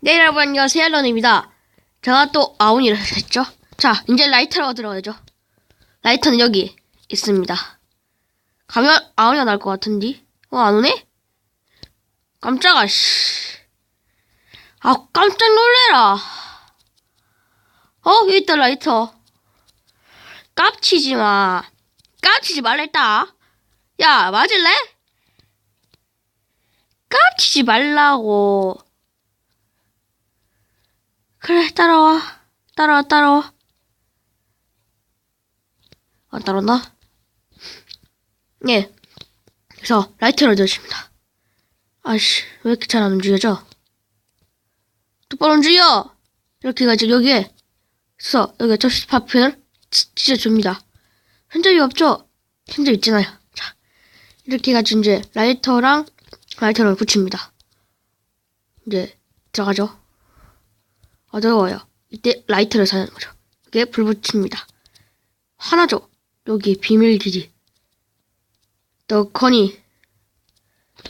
네 여러분 안녕하세요. 런입니다. 제가 또 아운이를 했죠? 자 이제 라이터로 들어가야죠. 라이터는 여기 있습니다. 가면 아운이가 날 것 같은데? 어 안오네? 깜짝아 씨. 아 깜짝 놀래라. 어 여기 있다 라이터. 깝치지마. 깝치지 말랬다 야 맞을래? 깝치지 말라고 그래 따라와. 따라와 따라와. 안 따라온다? 예. 그래서 라이트를 넣으십니다. 아씨 왜 이렇게 잘 안 움직여져? 똑바로 움직여! 이렇게 해가지고 여기에 서 여기 접시 파편을 찢어줍니다. 흔적이 없죠? 흔적 있잖아요. 자 이렇게 해가지고 이제 라이터랑 라이터를 붙입니다. 이제 들어가죠 어두워요. 이때 라이터를 사는 거죠. 이게 불 붙입니다. 하나죠. 여기 비밀 기지. 너커니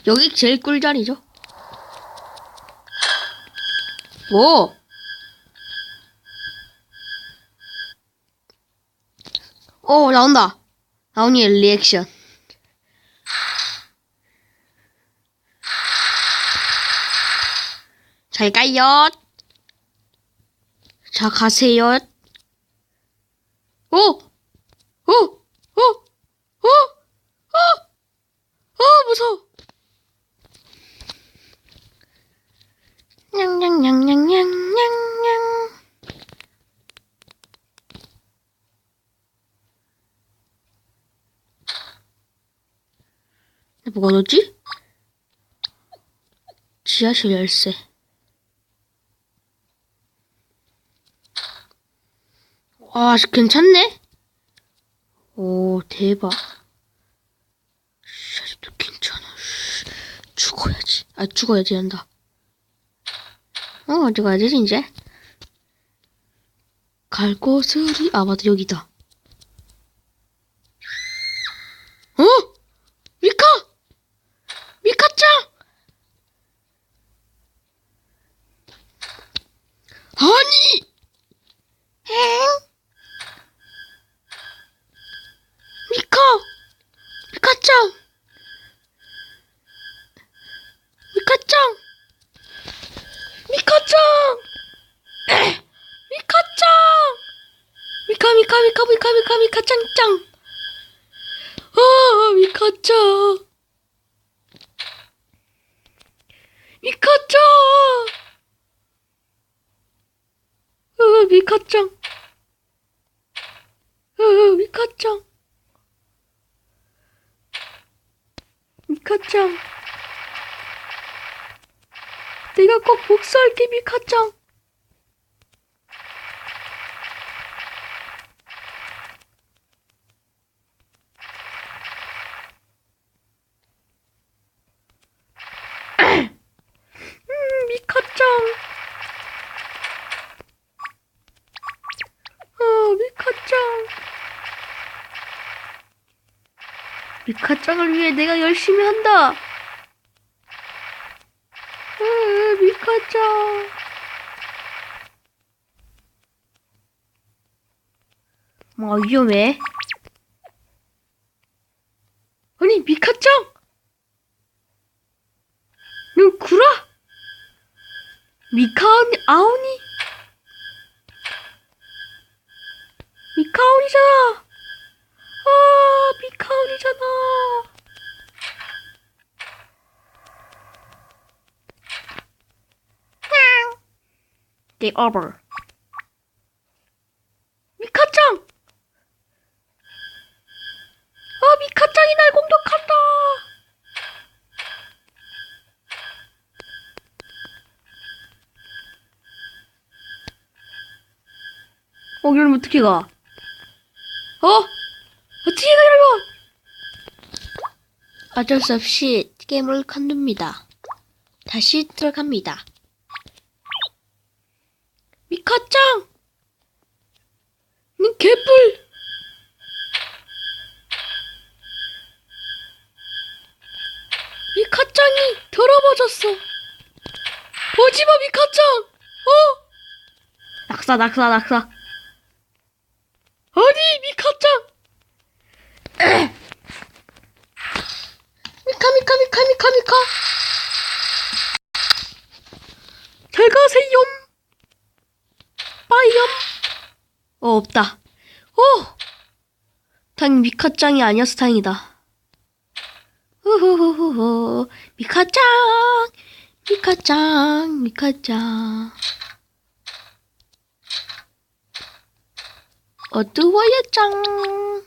여기 제일 꿀자리죠. 뭐? 오 나온다. 나온이의 리액션. 잘 가요. 자, 가세요. 오! 오! 오! 오! 오! 오! 무서워. 냥냥냥냥냥냥냥. 뭐가 넣었지? 지하실 열쇠. 아, 괜찮네? 오, 대박. 씨, 아직도 괜찮아. 씨, 죽어야지. 아, 죽어야지 한다. 어, 어디 가야 되지, 이제? 갈 곳을이, 아, 맞다, 여기다. 어? 미카! 미카짱! 아니! 엥? 미카! 미카짱! 미카짱! 미카짱! 에! 미카짱! 미카, 미카, 미카, 미카, 미카, 미카짱짱! 아, 미카짱! 미카짱! 으, 미카짱! 으, 미카짱! 미카짱. 내가 꼭 복수할게, 미카짱. 음, 미카짱. 아, 미카짱. 미카짱을 위해 내가 열심히 한다. 으, 미카짱. 뭐 위험해. 아니 미카짱. 너 구라? 미카언니 아오니? 미카온이잖아. 아, 미카온이잖아. Game over. 미카짱! 아, 미카짱이 날 공격한다! 어, 이러면 어떻게 가? 어? 어떻게 가, 이러면? 어쩔 수 없이 게임을 관둡니다. 다시 들어갑니다. 미카짱! 니 개뿔! 미카짱이 더러워졌어. 오지마 미카짱! 어? 낙사 낙사 낙사 아니 미카짱! 에. 미카 미카 미카 미카 미카 잘 가세요 빠이염 어 없다 오 다행 미카짱이 아니어서 다행이다. 후후후후 미카짱! 미카짱! 미카짱. 어두워요 짱.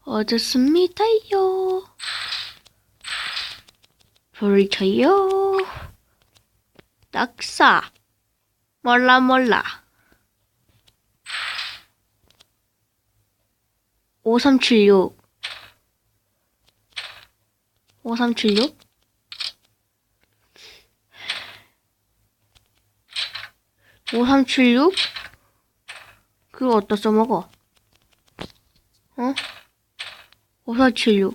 어둡습니다요. 불을 켜요. 낙사. 몰라 몰라 5376 5376 5376 그거 어디다 써먹어? 어? 5376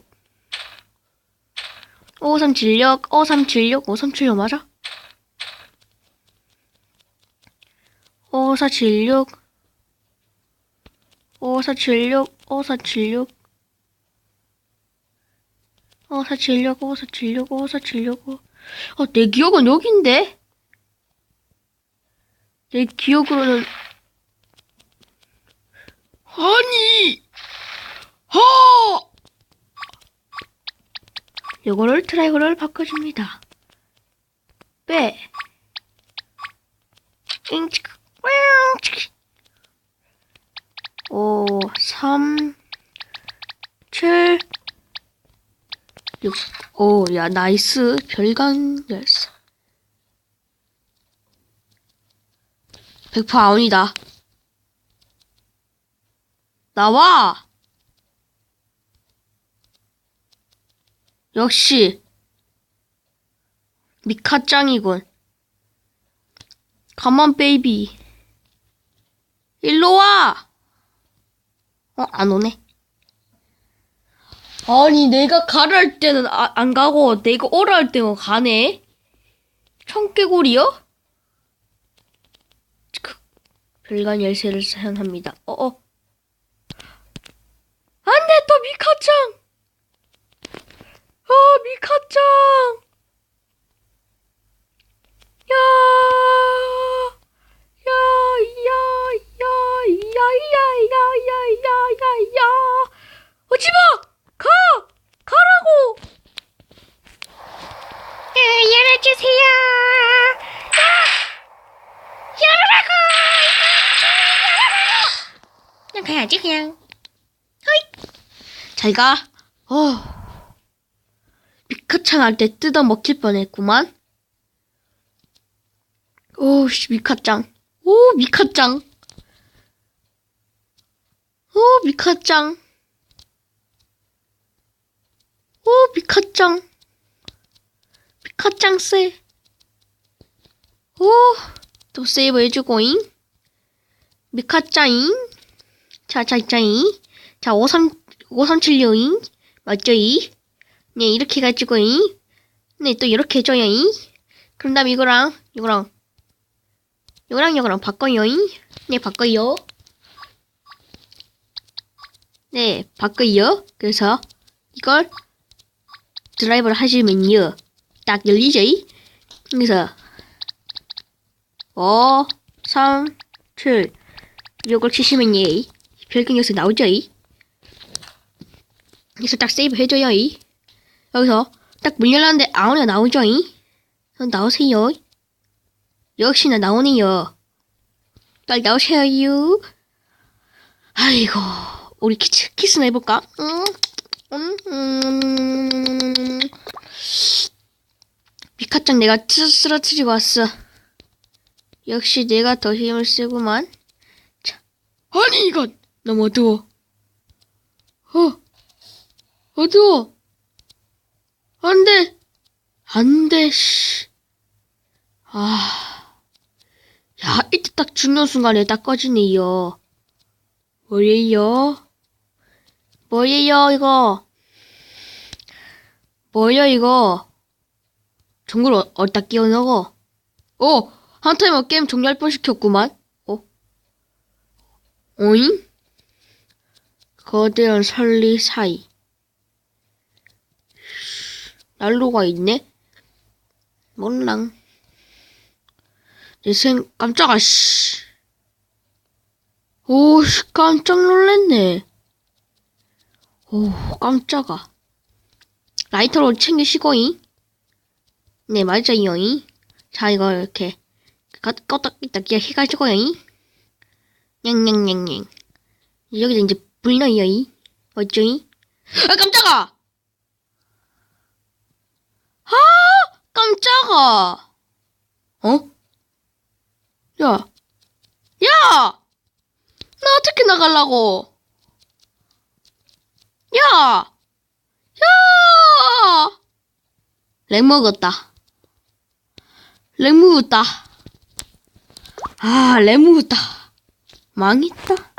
5376 5376 5376 맞아? 5476 5476 5476 5476 5476 5476 어, 내 기억은 여긴데? 내 기억으로는 아니! 하 요거를 트라이거를 바꿔줍니다. 빼. 잉치크 윙치크. 5 3 7 6 오, 야, 나이스. 별간 열쇠. 100% 아웃이다. 나와! 역시, 미카 짱이군. 가만, 베이비. 일로 와! 어, 안 오네. 아니, 내가 가라 할 때는 아- 안 가고, 내가 오라 할 때는 가네? 청개구리요? 크, 별간 열쇠를 사용합니다. 어어. 그냥 가야지, 그냥. 허이! 잘 가. 어. 미카짱 할때 뜯어 먹힐 뻔했구만. 오, 씨, 미카짱. 오, 미카짱. 오, 미카짱. 오, 미카짱. 미카짱 쎄. 오, 또 세이브 해주고잉. 미카짱잉. 자, 자, 있자잉. 자, 53, 5376잉. 맞죠잉? 네, 이렇게 해가지고잉. 네, 또 이렇게 해줘요잉. 그럼 다음 이거랑, 이거랑, 이거랑 이거랑 바꿔요잉. 네, 바꿔요. 네, 바꿔요. 그래서, 이걸, 드라이브를 하시면요. 딱 열리죠? 그래서 5, 3, 7 이걸 치시면 예. 별경 요소 나오죠? 그래서 딱 세이브 해줘요. 여기서 딱 문 열렸는데 아무나 나오죠? 그럼 나오세요. 역시나 나오네요. 빨리 나오세요. 아이고 우리 키스, 키스나 해볼까? 음. 음, 음, 미카짱 내가 쓰- 쓰러뜨리고 왔어. 역시 내가 더 힘을 쓰구만. 자, 아니 이건 너무 어두워. 어, 어두워. 안 돼. 안 돼, 씨. 아. 야, 이때 딱 중요한 순간에 딱 꺼지네요. 뭐예요? 뭐예요, 이거? 뭐예요, 이거? 종구를 어- 어디다 끼워 넣어? 오! 한 타임만 게임 종료할 뻔 시켰구만. 어? 오잉? 거대한 설리 사이. 난로가 있네? 몰랑. 내 생, 깜짝아, 씨. 오, 씨, 깜짝 놀랐네. 오, 깜짝아. 라이터로 챙기시고잉. 네, 맞아요잉. 자, 이거 이렇게 껐- 껐다 껐다 끼 해가지고잉. 냥냥냥냥. 여기다 이제 불 넣어요잉. 맞죠잉? 아, 깜짝아! 아, 깜짝아! 어? 야, 야! 나 어떻게 나가려고? 야! 야! 렉 먹었다. 렉 먹었다. 아, 렉 먹었다. 망했다.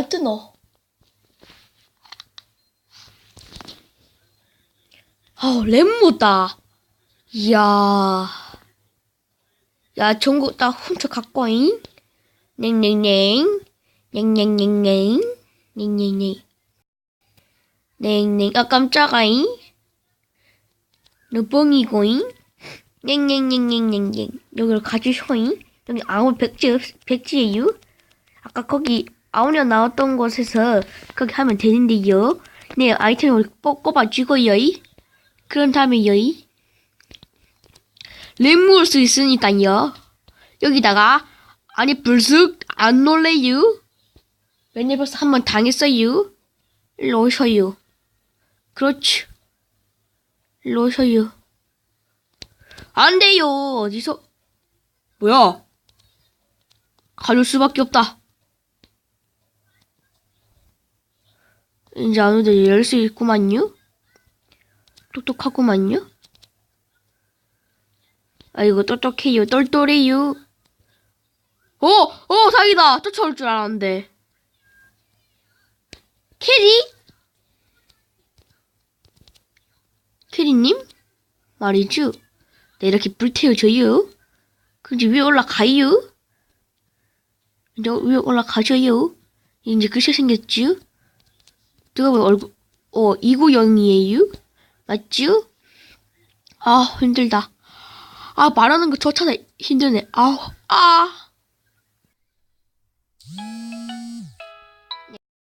어떠노? 아우, 렉 먹었다. 이야. 야, 전국 다 훔쳐 갖고 와잉. 냉냉냉. 냉냉냉냉. 냉냉냉. 냉냉. 아, 깜짝아잉. 너 뻥이고잉. 냉냉냉냉냉냉. 여기를 가주쇼잉. 여기 아무 백지, 없, 백지예요. 아까 거기 아우녀 나왔던 곳에서 거기 하면 되는데요. 네, 아이템을 뽑, 꼽아주고요. 그런 다음에 여이. 랩 모을 수 있으니까요. 여기다가 아니 불쑥 안 놀래요. 왜냐 벌써 한 번 당했어요. 일로 오셔요. 그렇죠. 일로 오셔요. 안 돼요. 어디서 뭐야? 가줄 수밖에 없다. 이제 아무도 열수 있구만요. 똑똑하구만요. 아이고 똑똑해요. 똘똘해요. 어, 어, 사기다. 쫓아올 줄 알았는데. 캐리? 캐리님? 말이죠. 네, 이렇게 불태워줘요. 그럼 위에 올라가요. 이제 위에 올라가줘요. 이제 글씨 생겼죠? 보면 얼굴, 어, 이구영이에요? 맞죠? 아, 힘들다. 아, 말하는 거 저차다 힘드네. 아우, 아.